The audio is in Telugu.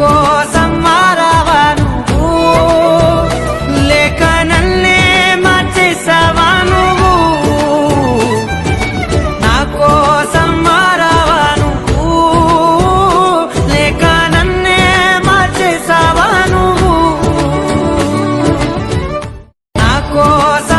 కోసం మారావా నువ్వు లేక నన్నే మార్చేసావా నువ్వు? నా కోసం మారావా నువ్వు లేక నన్నే మార్చేసావా నువ్వు? నా కోసం